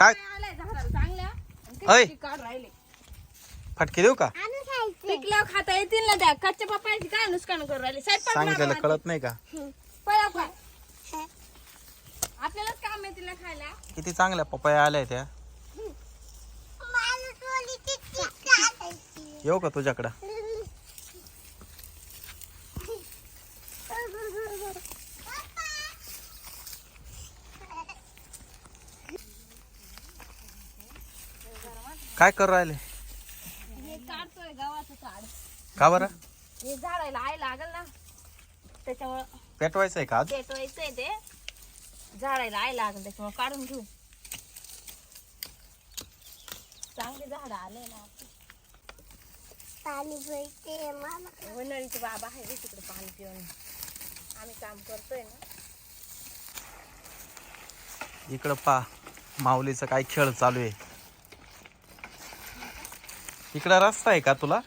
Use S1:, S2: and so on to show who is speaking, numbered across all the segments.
S1: काय?
S2: आलाय झाडाला चांगल्या. आणि
S1: ऐ.
S2: किती काढ राहिले.
S1: फटके देऊ का?
S2: पिकल्यावर खाता येतील ना त्या. कच्च्या पप्पाची काय नुकसान करून राहिले? स्वयंपाक
S1: सांगितलेलं
S2: मामा.
S1: कळत नाही का?
S2: पळा. पळ आपल्यालाच काम खायला.
S1: किती चांगल्या पपया आल्या त्या. येऊ का तुझ्याकडं? काय करू राहिले?
S2: हे काढतोय गावाचं झाड.
S1: का बरं?
S2: हे झाडायला आय लागल ना. त्याच्यामुळं
S1: पेटवायचं आहे का आज?
S2: पेटवायचंय ते. झाडायला आय लागल त्याच्यामुळे काढून घेऊ. चांगले झाड आले ना.
S3: पाणी भरते मला.
S2: वनळीचे बाबा आहे रे तिकडे पाणी पिऊन. आम्ही काम करतोय ना.
S1: इकडं पा माऊलीचा काय खेळ चालू आहे. इकडं रस्ता आहे का तुला?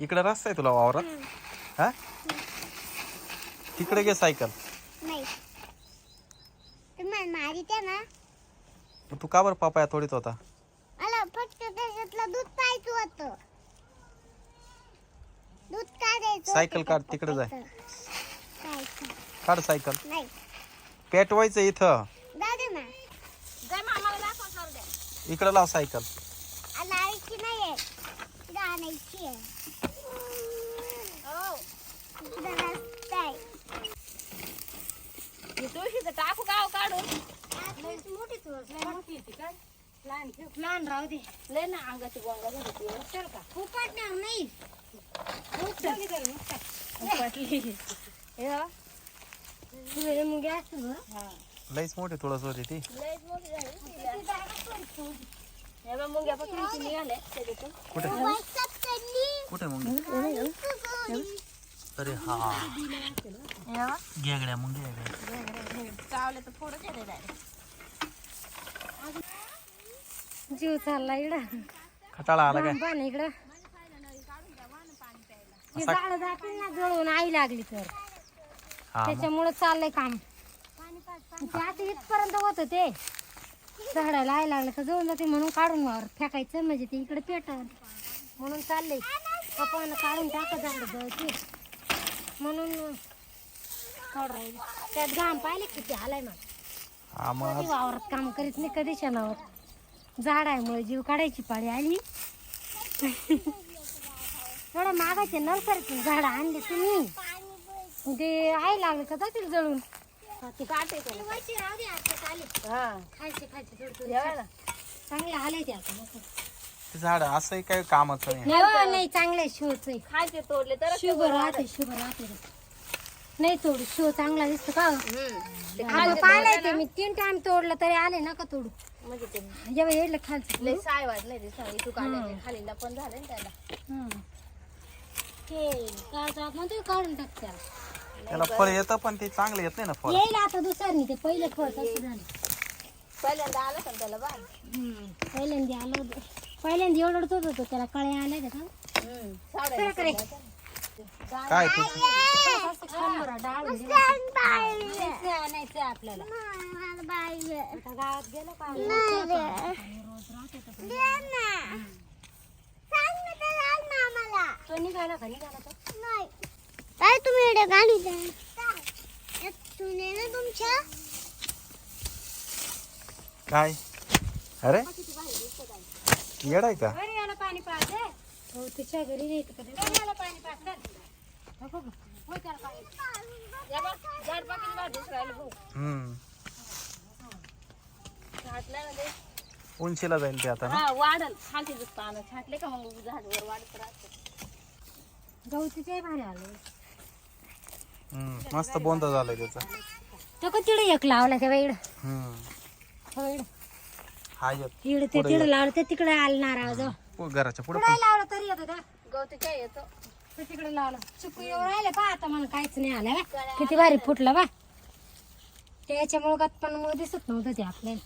S1: इकडं रस्ता आहे तुला वावरात? हा? तिकडे घे सायकल. तू का बरं पापाया तोडीत होता? सायकल काढ. तिकडे जाय.
S3: सायकल
S1: काढ सायकल.
S3: नाही.
S1: पेटवायचं इथं. इकडं लाव सायकल.
S3: लावायची नाहीये इकडं आणायची आहे.
S2: हो. हे तुळशीचं टाकू गाव काढून.
S3: मोठी तुळस
S2: मोठी ती काय? लहान ठेव.
S3: लहान राहू दे.
S2: लय ना अंगाची गोंगा झाली ती. चल का?
S3: फुकटणार नाही.
S2: हे हा.
S1: लईच मोठी तुळस होती ती.
S2: लयच मोठी. हे बघ मुंग्या पकडीची निघाले त्याच्यातून
S1: कुठे? कुठे मग? अरे हा. गेगड्या मग गेगड्या
S2: चावले तर फोडच येते direct.
S3: जीव चालला इकडं.
S1: खटाळा आला काय?
S3: पण इकडं.
S1: असा
S3: झाड जातील ना जळून आई लागली तर.
S1: हा.
S3: त्याच्यामुळं चाललंय काम. आता इथपर्यंत होत ते. झाडाला आई लागलं का जळून जाते म्हणून काढून वावर फेकायचं म्हणजे ते इकडे पेट म्हणून चाललंय. आपण काढून टाका झाड जळते म्हणून काढ राहिले. त्यात घाम पाहिले किती आलाय ना
S1: मग
S3: कधी वावरात काम करीत नाही कधी शेणावर. झाड आहे मुळे जीव काढायची पाळी आली. थोडं मागायचे नर्सरीतून झाड आणले तुम्ही. ते आई लागले का जातील जळून?
S2: ते काटे त्याला. हा.
S3: खायचे खायचे थोडं थोडं.
S2: हे बघ ना.
S3: चांगले ते आता
S1: झाड असंही काही कामाचं नाही.
S3: नाही हो, नाही चांगले शोच आहे
S2: खायचे तोडले तर
S3: शुगर राहते शुगर राहते. नाही तोडू शो चांगला दिसतो का? पाहिलंय ते मी तीन टाइम तोडलं तरी आले ना का तोडू?
S2: म्हणजे ते
S3: जेव्हा येईल खालचं
S2: लय साय ते साय तू काढले खालीला पण झालं ना त्याला.
S3: हं. ते काढतात ना ते काढून टाक त्याला.
S1: त्याला फळ येतं पण ते चांगलं येत नाही ना फळ.
S3: येईल आता दुसऱ्यानी ते पहिले फळ तसं झालं.
S2: पहिल्यांदा आलं का त्याला बाय
S3: पहिल्यांदा आलं होतं. पहिल्यांदा एवढं होत होतं त्याला कळे आल्या का?
S2: साड्या
S3: करे
S1: काय ते
S3: डाळ आणायचं आपल्याला आता गावात गेलो का तो निघाला का? निघाला तो? एवढ्या गाडी तुने ना तुमच्या?
S1: काय? अरे? येड आहे का?
S3: घरी याला पाणी पाहते हो तिच्या घरी नाही का घरी याला पाणी हो हो त्याला पाणी.
S2: झाड पाकीच भात दिसरायला भाऊ
S1: हम्म.
S2: छाटलं ना ते.
S1: उंचीला जाईल ते आता ना?
S2: हा वाढल. पानं. छाटले का मग झाड वर वाढत राहते.
S3: गवतीचे भारी आलं.
S1: हम्म मस्त बोंद झालंय त्याचा.
S3: तो का तिडे एक लावला त्या
S1: हम्म. हो येत
S3: इकडे ते तिकडे लावलं ते तिकडे आलं नारळ
S1: पु- घराच्या पुढे
S3: कुठे लावलं तरी येतं का
S2: गवतीच्या येतो.
S3: ते तिकडे लावलं. चिकू येऊ राहिले पा आता मला काहीच नाही आलं बा. किती भारी फुटलं बा. त्याच्यामुळे गप्पांमुळे पण दिसत नव्हतं ते आपल्याला.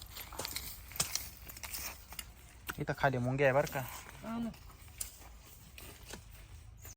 S1: इथं खाली मुंग्या आहे बरं का.
S3: हा ना.